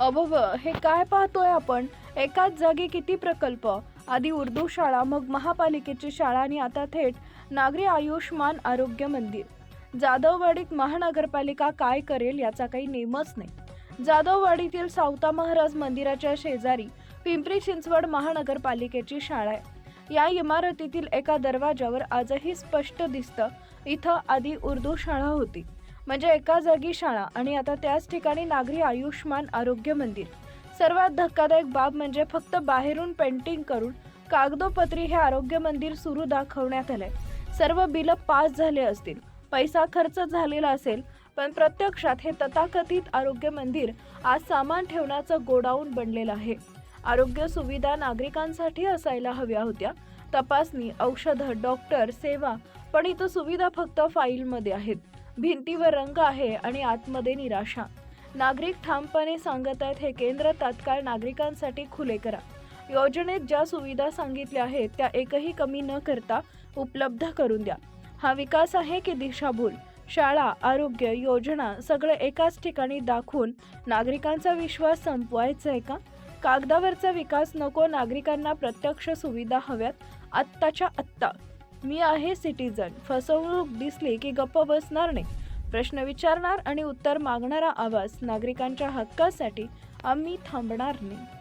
अभव हे काय पाहतोय आपण? एकाच जागी किती प्रकल्प? आधी उर्दू शाळा मग महापालिकेची शाळा आणि आता थेट नागरी आयुष्मान आरोग्य मंदिर. जाधववाडीत महानगरपालिका काय करेल याचा काही नेमच नाही. जाधववाडीतील सावता महाराज मंदिराच्या शेजारी पिंपरी चिंचवड महानगरपालिकेची शाळा आहे. या इमारतीतील एका दरवाजावर आजही स्पष्ट दिसतं इथं आधी उर्दू शाळा होती. म्हणजे एका जागी शाळा आणि आता त्याच ठिकाणी नागरी आयुष्मान आरोग्य मंदिर. सर्वात धक्कादायक बाब म्हणजे फक्त बाहेरून पेंटिंग करून कागदोपत्री हे आरोग्य मंदिर सुरू दाखवण्यात आलंय. सर्व बिलं पास झाले असतील पैसा खर्च झालेला असेल पण प्रत्यक्षात हे तथाकथित आरोग्य मंदिर आज सामान ठेवण्याचं गोडाऊन बनलेलं आहे. आरोग्य सुविधा नागरिकांसाठी असायला हव्या होत्या. तपासणी औषधं डॉक्टर सेवा पण इथं सुविधा फक्त फाईलमध्ये आहेत. भिंतीवर रंग आहे आणि आतमध्ये निराशा. नागरिक ठामपणे सांगत आहेत हे केंद्र तात्काळ नागरिकांसाठी खुले करा. योजनेत ज्या सुविधा सांगितल्या आहेत त्या एकही कमी न करता उपलब्ध करून द्या. हा विकास आहे की दिशाभूल? शाळा आरोग्य योजना सगळं एकाच ठिकाणी दाखवून नागरिकांचा विश्वास संपवायचा आहे का? कागदावरचा विकास नको नागरिकांना प्रत्यक्ष सुविधा हव्यात. आत्ताच्या आत्ता. मी आहे सिटीजन. फसवणूक दिसली की गप्प बसणार नाही. प्रश्न विचारणार आणि उत्तर मागणारा आवाज नागरिकांच्या हक्कासाठी आम्ही थांबणार नाही.